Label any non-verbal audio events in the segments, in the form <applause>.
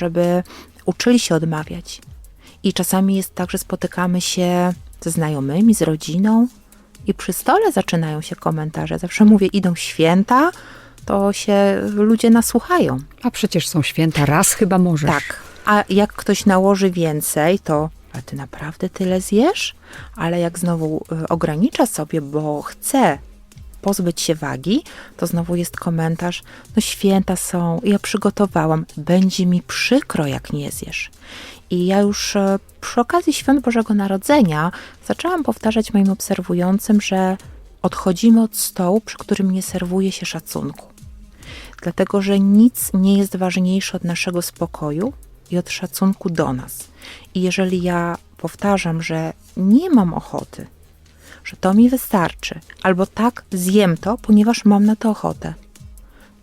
żeby uczyli się odmawiać. I czasami jest tak, że spotykamy się ze znajomymi, z rodziną i przy stole zaczynają się komentarze. Zawsze mówię, idą święta, to się ludzie nasłuchają. A przecież są święta, raz chyba możesz. Tak. A jak ktoś nałoży więcej, to a ty naprawdę tyle zjesz? Ale jak znowu y, ogranicza sobie, bo chce pozbyć się wagi, to znowu jest komentarz, no święta są, ja przygotowałam, będzie mi przykro, jak nie zjesz. I ja już e, przy okazji świąt Bożego Narodzenia zaczęłam powtarzać moim obserwującym, że odchodzimy od stołu, przy którym nie serwuje się szacunku. Dlatego, że nic nie jest ważniejsze od naszego spokoju i od szacunku do nas. I jeżeli ja powtarzam, że nie mam ochoty, że to mi wystarczy, albo tak zjem to, ponieważ mam na to ochotę,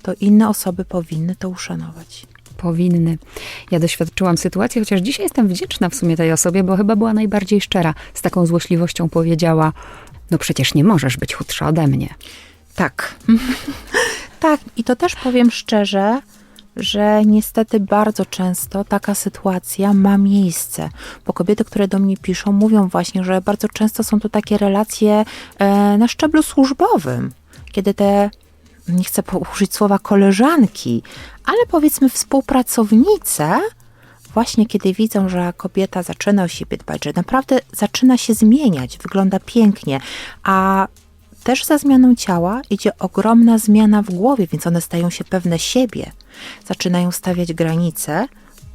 to inne osoby powinny to uszanować. Powinny. Ja doświadczyłam sytuacji, chociaż dzisiaj jestem wdzięczna w sumie tej osobie, bo chyba była najbardziej szczera. Z taką złośliwością powiedziała: No przecież nie możesz być chudsza ode mnie. Tak. <laughs> tak, i to też powiem szczerze, że niestety bardzo często taka sytuacja ma miejsce, bo kobiety, które do mnie piszą, mówią właśnie, że bardzo często są to takie relacje e, na szczeblu służbowym, kiedy te, nie chcę użyć słowa koleżanki, ale powiedzmy współpracownice, właśnie kiedy widzą, że kobieta zaczyna o siebie dbać, że naprawdę zaczyna się zmieniać, wygląda pięknie, a też za zmianą ciała idzie ogromna zmiana w głowie, więc one stają się pewne siebie. Zaczynają stawiać granice,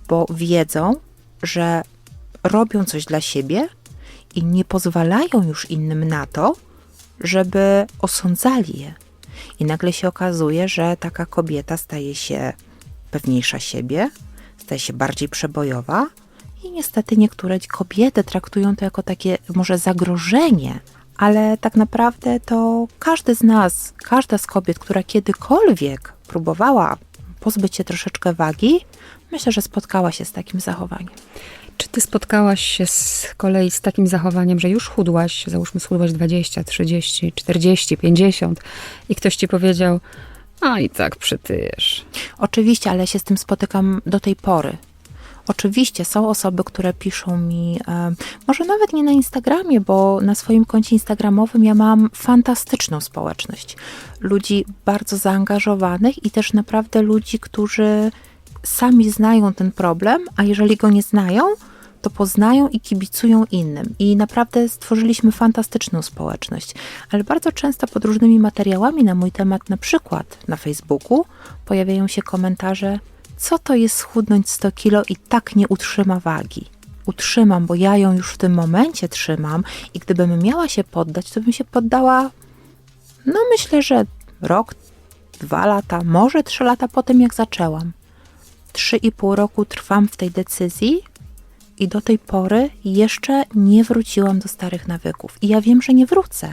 bo wiedzą, że robią coś dla siebie i nie pozwalają już innym na to, żeby osądzali je. I nagle się okazuje, że taka kobieta staje się pewniejsza siebie, staje się bardziej przebojowa i niestety niektóre kobiety traktują to jako takie może zagrożenie, ale tak naprawdę to każdy z nas, każda z kobiet, która kiedykolwiek próbowała pozbyć się troszeczkę wagi, myślę, że spotkała się z takim zachowaniem. Czy ty spotkałaś się z kolei z takim zachowaniem, że już chudłaś, załóżmy schudłaś 20, 30, 40, 50 i ktoś ci powiedział, a i tak przytyjesz. Oczywiście, ale się z tym spotykam do tej pory. Oczywiście są osoby, które piszą mi, e, może nawet nie na Instagramie, bo na swoim koncie Instagramowym ja mam fantastyczną społeczność. Ludzi bardzo zaangażowanych i też naprawdę ludzi, którzy sami znają ten problem, a jeżeli go nie znają, to poznają i kibicują innym. I naprawdę stworzyliśmy fantastyczną społeczność. Ale bardzo często pod różnymi materiałami na mój temat, na przykład na Facebooku, pojawiają się komentarze, co to jest schudnąć 100 kilo i tak nie utrzyma wagi. Utrzymam, bo ja ją już w tym momencie trzymam i gdybym miała się poddać, to bym się poddała, no myślę, że rok, dwa lata, może trzy lata po tym, jak zaczęłam. Trzy i pół roku trwam w tej decyzji i do tej pory jeszcze nie wróciłam do starych nawyków. I ja wiem, że nie wrócę,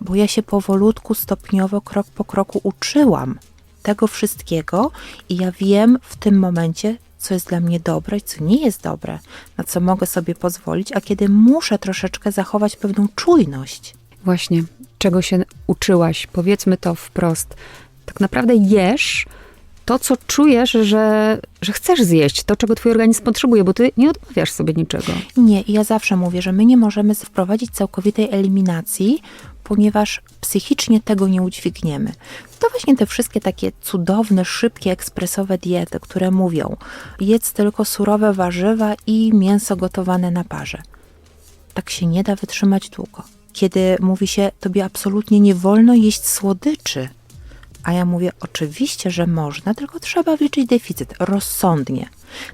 bo ja się powolutku, stopniowo, krok po kroku uczyłam tego wszystkiego i ja wiem w tym momencie, co jest dla mnie dobre i co nie jest dobre, na co mogę sobie pozwolić, a kiedy muszę troszeczkę zachować pewną czujność. Właśnie, czego się uczyłaś? Powiedzmy to wprost. Tak naprawdę jesz to, co czujesz, że, że chcesz zjeść, to, czego twój organizm potrzebuje, bo ty nie odmawiasz sobie niczego. Nie, ja zawsze mówię, że my nie możemy wprowadzić całkowitej eliminacji, ponieważ psychicznie tego nie udźwigniemy. To właśnie te wszystkie takie cudowne, szybkie, ekspresowe diety, które mówią: jedz tylko surowe warzywa i mięso gotowane na parze. Tak się nie da wytrzymać długo. Kiedy mówi się, tobie absolutnie nie wolno jeść słodyczy, a ja mówię, oczywiście, że można, tylko trzeba wliczyć deficyt rozsądnie.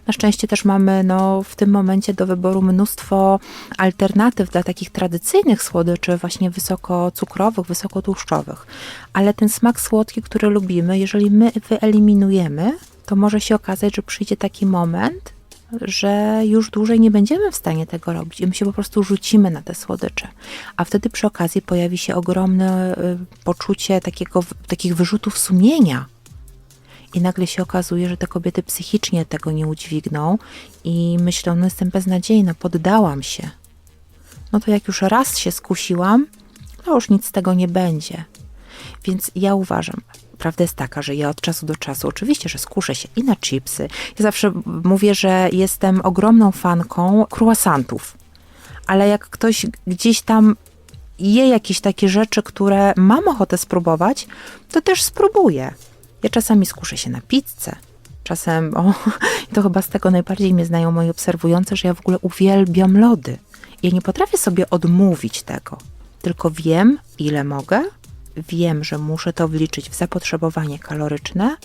Na szczęście też mamy no, w tym momencie do wyboru mnóstwo alternatyw dla takich tradycyjnych słodyczy, właśnie wysokocukrowych, wysokotłuszczowych. Ale ten smak słodki, który lubimy, jeżeli my wyeliminujemy, to może się okazać, że przyjdzie taki moment, że już dłużej nie będziemy w stanie tego robić i my się po prostu rzucimy na te słodycze. A wtedy przy okazji pojawi się ogromne y, poczucie takiego, takich wyrzutów sumienia. I nagle się okazuje, że te kobiety psychicznie tego nie udźwigną i myślą, no jestem beznadziejna, poddałam się. No to jak już raz się skusiłam, to już nic z tego nie będzie. Więc ja uważam, prawda jest taka, że ja od czasu do czasu, oczywiście, że skuszę się i na chipsy. Ja zawsze mówię, że jestem ogromną fanką croissantów. Ale jak ktoś gdzieś tam je jakieś takie rzeczy, które mam ochotę spróbować, to też spróbuję. Ja czasami skuszę się na pizzę. Czasem, o, <laughs> to chyba z tego najbardziej mnie znają moi obserwujący, że ja w ogóle uwielbiam lody. Ja nie potrafię sobie odmówić tego. Tylko wiem, ile mogę, wiem, że muszę to wliczyć w zapotrzebowanie kaloryczne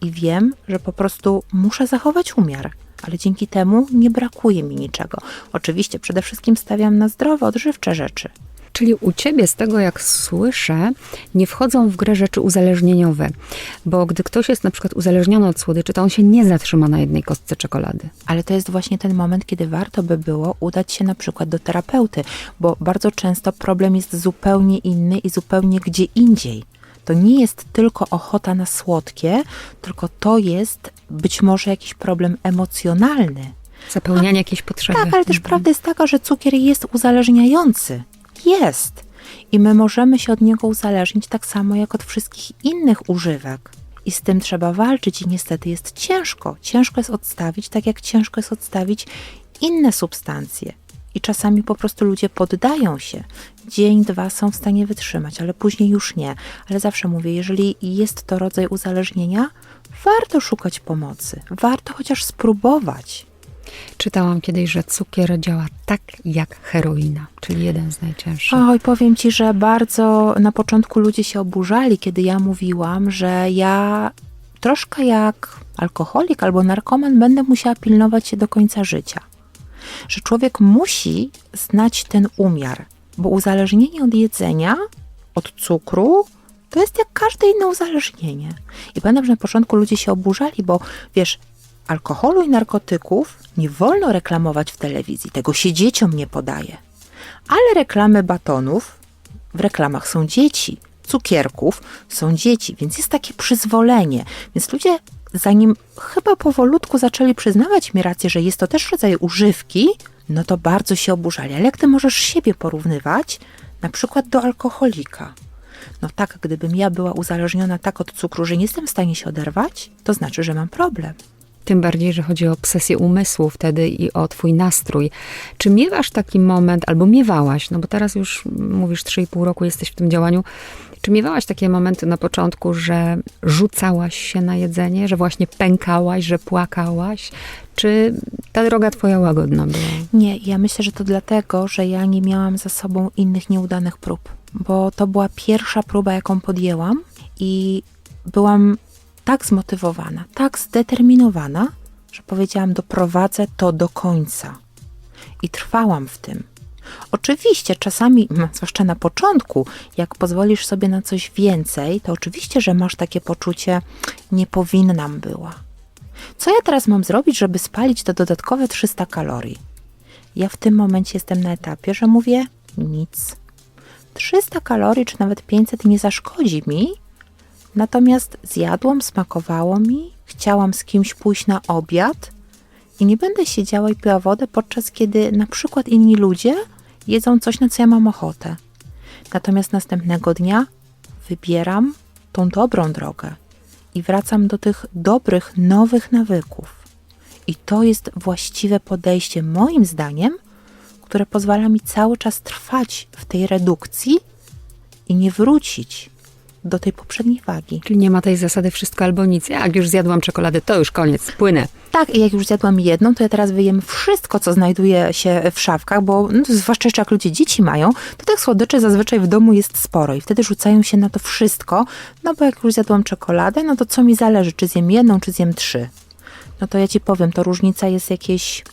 i wiem, że po prostu muszę zachować umiar. Ale dzięki temu nie brakuje mi niczego. Oczywiście przede wszystkim stawiam na zdrowe, odżywcze rzeczy. Czyli u ciebie, z tego jak słyszę, nie wchodzą w grę rzeczy uzależnieniowe. Bo gdy ktoś jest na przykład uzależniony od słodyczy, to on się nie zatrzyma na jednej kostce czekolady. Ale to jest właśnie ten moment, kiedy warto by było udać się na przykład do terapeuty, bo bardzo często problem jest zupełnie inny i zupełnie gdzie indziej. To nie jest tylko ochota na słodkie, tylko to jest być może jakiś problem emocjonalny. Zapełnianie jakiejś potrzeby. Tak, ale też prawda jest taka, że cukier jest uzależniający. Jest. I my możemy się od niego uzależnić tak samo jak od wszystkich innych używek. I z tym trzeba walczyć i niestety jest ciężko. Ciężko jest odstawić, tak jak ciężko jest odstawić inne substancje. I czasami po prostu ludzie poddają się. Dzień, dwa są w stanie wytrzymać, ale później już nie. Ale zawsze mówię, jeżeli jest to rodzaj uzależnienia, warto szukać pomocy. Warto chociaż spróbować. Czytałam kiedyś, że cukier działa tak jak heroina, czyli jeden z najcięższych. Oj, powiem ci, że bardzo na początku ludzie się oburzali, kiedy ja mówiłam, że ja troszkę jak alkoholik albo narkoman będę musiała pilnować się do końca życia. Że człowiek musi znać ten umiar, bo uzależnienie od jedzenia, od cukru, to jest jak każde inne uzależnienie. I pamiętam, że na początku ludzie się oburzali, bo wiesz, alkoholu i narkotyków nie wolno reklamować w telewizji. Tego się dzieciom nie podaje. Ale reklamy batonów, w reklamach są dzieci, cukierków są dzieci, więc jest takie przyzwolenie. Więc ludzie, zanim chyba powolutku zaczęli przyznawać mi rację, że jest to też rodzaj używki, no to bardzo się oburzali. Ale jak ty możesz siebie porównywać na przykład do alkoholika? No tak, gdybym ja była uzależniona tak od cukru, że nie jestem w stanie się oderwać, to znaczy, że mam problem. Tym bardziej, że chodzi o obsesję umysłu wtedy i o twój nastrój. Czy miewasz taki moment, albo miewałaś, no bo teraz już mówisz 3,5 roku jesteś w tym działaniu, czy miewałaś takie momenty na początku, że rzucałaś się na jedzenie, że właśnie pękałaś, że płakałaś? Czy ta droga twoja łagodna była? Nie, ja myślę, że to dlatego, że ja nie miałam za sobą innych nieudanych prób, bo to była pierwsza próba, jaką podjęłam i byłam tak zmotywowana, tak zdeterminowana, że powiedziałam, doprowadzę to do końca. I trwałam w tym. Oczywiście, czasami, <laughs> zwłaszcza na początku, jak pozwolisz sobie na coś więcej, to oczywiście, że masz takie poczucie, nie powinnam była. Co ja teraz mam zrobić, żeby spalić te dodatkowe 300 kalorii? Ja w tym momencie jestem na etapie, że mówię nic. 300 kalorii, czy nawet 500 nie zaszkodzi mi, natomiast zjadłam, smakowało mi, chciałam z kimś pójść na obiad i nie będę siedziała i piła wodę, podczas kiedy na przykład inni ludzie jedzą coś, na co ja mam ochotę. Natomiast następnego dnia wybieram tą dobrą drogę i wracam do tych dobrych, nowych nawyków. I to jest właściwe podejście, moim zdaniem, które pozwala mi cały czas trwać w tej redukcji i nie wrócić do tej poprzedniej wagi. Czyli nie ma tej zasady wszystko albo nic. Jak już zjadłam czekoladę, to już koniec, płynę. Tak, i jak już zjadłam jedną, to ja teraz wyjem wszystko, co znajduje się w szafkach, bo no, zwłaszcza jeszcze jak ludzie dzieci mają, to tych słodyczy zazwyczaj w domu jest sporo i wtedy rzucają się na to wszystko, no bo jak już zjadłam czekoladę, no to co mi zależy, czy zjem jedną, czy zjem trzy. No to ja ci powiem, to różnica jest jakieś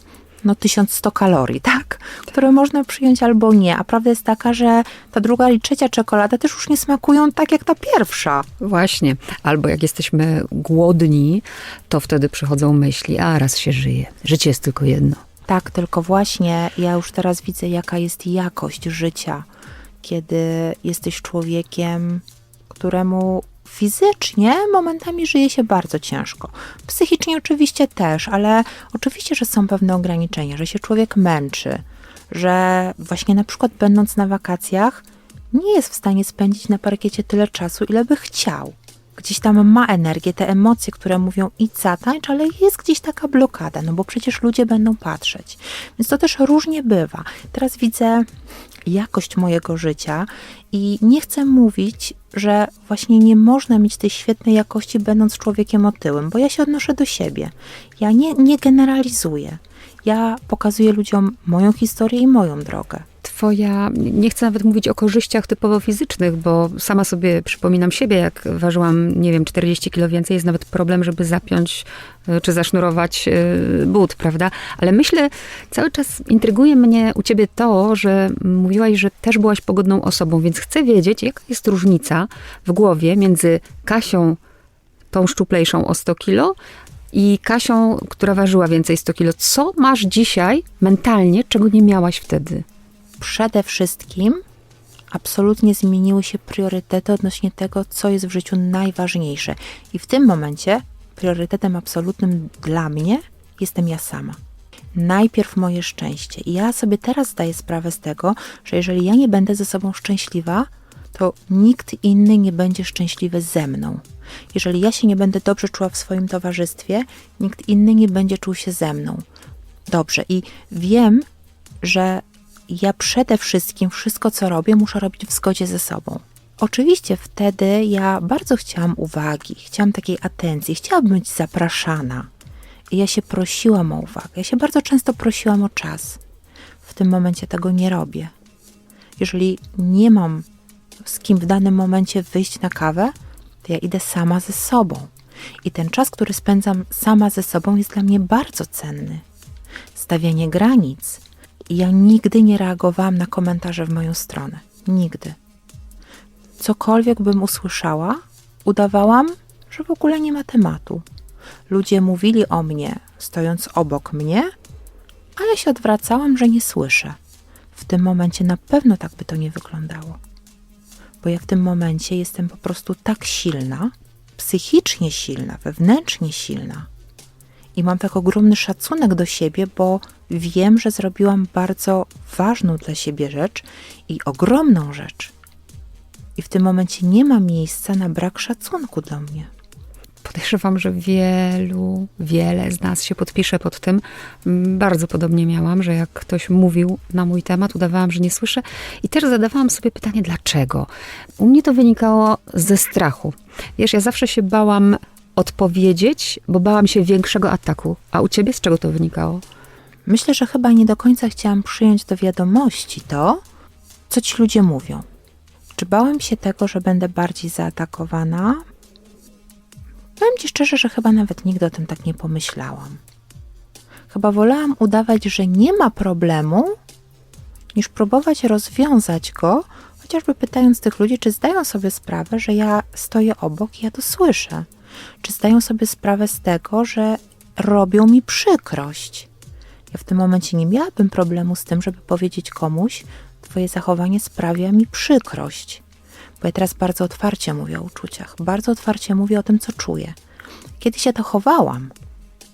no 1100 kalorii, tak? Które można przyjąć albo nie. A prawda jest taka, że ta druga i trzecia czekolada też już nie smakują tak jak ta pierwsza. Właśnie. Albo jak jesteśmy głodni, to wtedy przychodzą myśli, a raz się żyje. Życie jest tylko jedno. Tak, tylko właśnie ja już teraz widzę, jaka jest jakość życia, kiedy jesteś człowiekiem, któremu fizycznie momentami żyje się bardzo ciężko. Psychicznie oczywiście też, ale oczywiście, że są pewne ograniczenia, że się człowiek męczy, że właśnie na przykład będąc na wakacjach nie jest w stanie spędzić na parkiecie tyle czasu, ile by chciał. Gdzieś tam ma energię, te emocje, które mówią idź zatańcz, ale jest gdzieś taka blokada, no bo przecież ludzie będą patrzeć. Więc to też różnie bywa. Teraz widzę jakość mojego życia i nie chcę mówić, że właśnie nie można mieć tej świetnej jakości, będąc człowiekiem otyłym, bo ja się odnoszę do siebie. Ja nie, nie generalizuję. Ja pokazuję ludziom moją historię i moją drogę. Twoja, nie chcę nawet mówić o korzyściach typowo fizycznych, bo sama sobie przypominam siebie, jak ważyłam, nie wiem, 40 kilo więcej, jest nawet problem, żeby zapiąć y, czy zasznurować y, but, prawda? Ale myślę, cały czas intryguje mnie u ciebie to, że mówiłaś, że też byłaś pogodną osobą, więc chcę wiedzieć, jaka jest różnica w głowie między Kasią, tą szczuplejszą o 100 kilo, i Kasią, która ważyła więcej 100 kilo. Co masz dzisiaj mentalnie, czego nie miałaś wtedy? Przede wszystkim absolutnie zmieniły się priorytety odnośnie tego, co jest w życiu najważniejsze. I w tym momencie priorytetem absolutnym dla mnie jestem ja sama. Najpierw moje szczęście. I ja sobie teraz zdaję sprawę z tego, że jeżeli ja nie będę ze sobą szczęśliwa, to nikt inny nie będzie szczęśliwy ze mną. Jeżeli ja się nie będę dobrze czuła w swoim towarzystwie, nikt inny nie będzie czuł się ze mną. Dobrze. I wiem, że ja przede wszystkim wszystko, co robię, muszę robić w zgodzie ze sobą. Oczywiście wtedy ja bardzo chciałam uwagi, chciałam takiej atencji, chciałabym być zapraszana. I ja się prosiłam o uwagę, ja się bardzo często prosiłam o czas. W tym momencie tego nie robię. Jeżeli nie mam z kim w danym momencie wyjść na kawę, to ja idę sama ze sobą. I ten czas, który spędzam sama ze sobą, jest dla mnie bardzo cenny. Stawianie granic. Ja nigdy nie reagowałam na komentarze w moją stronę. Nigdy. Cokolwiek bym usłyszała, udawałam, że w ogóle nie ma tematu. Ludzie mówili o mnie, stojąc obok mnie, a ja się odwracałam, że nie słyszę. W tym momencie na pewno tak by to nie wyglądało. Bo ja w tym momencie jestem po prostu tak silna, psychicznie silna, wewnętrznie silna. I mam tak ogromny szacunek do siebie, bo wiem, że zrobiłam bardzo ważną dla siebie rzecz i ogromną rzecz. I w tym momencie nie ma miejsca na brak szacunku do mnie. Podejrzewam, że wielu, wiele z nas się podpisze pod tym. Bardzo podobnie miałam, że jak ktoś mówił na mój temat, udawałam, że nie słyszę. I też zadawałam sobie pytanie, dlaczego? U mnie to wynikało ze strachu. Wiesz, ja zawsze się bałam odpowiedzieć, bo bałam się większego ataku. A u ciebie z czego to wynikało? Myślę, że chyba nie do końca chciałam przyjąć do wiadomości to, co ci ludzie mówią. Czy bałam się tego, że będę bardziej zaatakowana? Powiem ci szczerze, że chyba nawet nigdy o tym tak nie pomyślałam. Chyba wolałam udawać, że nie ma problemu, niż próbować rozwiązać go, chociażby pytając tych ludzi, czy zdają sobie sprawę, że ja stoję obok i ja to słyszę. Czy zdają sobie sprawę z tego, że robią mi przykrość. Ja w tym momencie nie miałabym problemu z tym, żeby powiedzieć komuś, Twoje zachowanie sprawia mi przykrość. Bo ja teraz bardzo otwarcie mówię o uczuciach, bardzo otwarcie mówię o tym, co czuję. Kiedyś ja to chowałam.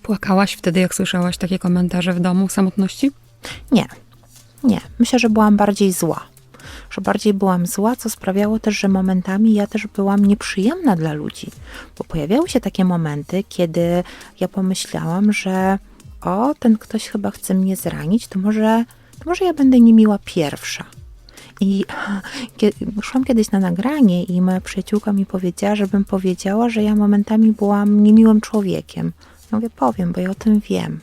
Płakałaś wtedy, jak słyszałaś takie komentarze w domu w samotności? Nie, nie. Myślę, że byłam bardziej zła. Że bardziej byłam zła, co sprawiało też, że momentami ja też byłam nieprzyjemna dla ludzi. Bo pojawiały się takie momenty, kiedy ja pomyślałam, że o, ten ktoś chyba chce mnie zranić, to może, to może ja będę niemiła pierwsza. I <laughs> szłam kiedyś na nagranie i moja przyjaciółka mi powiedziała, żebym powiedziała, że ja momentami byłam niemiłym człowiekiem. Ja mówię, powiem, bo ja o tym wiem.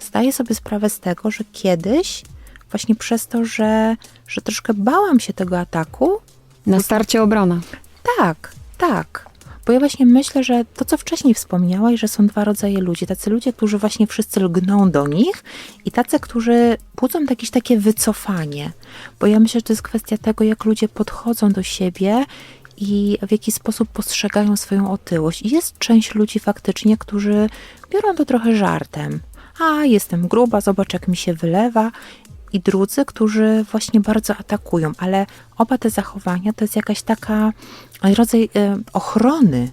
Zdaję sobie sprawę z tego, że kiedyś, właśnie przez to, że, że troszkę bałam się tego ataku, Na starcie obrona. tak, tak. Bo ja właśnie myślę, że to, co wcześniej wspomniałaś, że są dwa rodzaje ludzi. Tacy ludzie, którzy właśnie wszyscy lgną do nich i tacy, którzy budzą jakieś takie wycofanie. Bo ja myślę, że to jest kwestia tego, jak ludzie podchodzą do siebie i w jaki sposób postrzegają swoją otyłość. I jest część ludzi faktycznie, którzy biorą to trochę żartem. A, jestem gruba, zobacz jak mi się wylewa. I drudzy, którzy właśnie bardzo atakują, ale oba te zachowania to jest jakaś taka rodzaj e, ochrony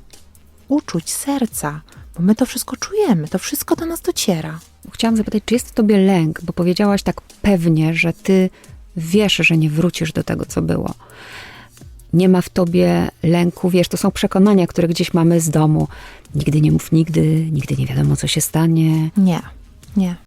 uczuć serca, bo my to wszystko czujemy, to wszystko do nas dociera. Chciałam zapytać, czy jest w tobie lęk, bo powiedziałaś tak pewnie, że ty wiesz, że nie wrócisz do tego, co było. nie ma w tobie lęku, wiesz, to są przekonania, które gdzieś mamy z domu. Nigdy nie mów nigdy, nigdy nie wiadomo, co się stanie. Nie, nie.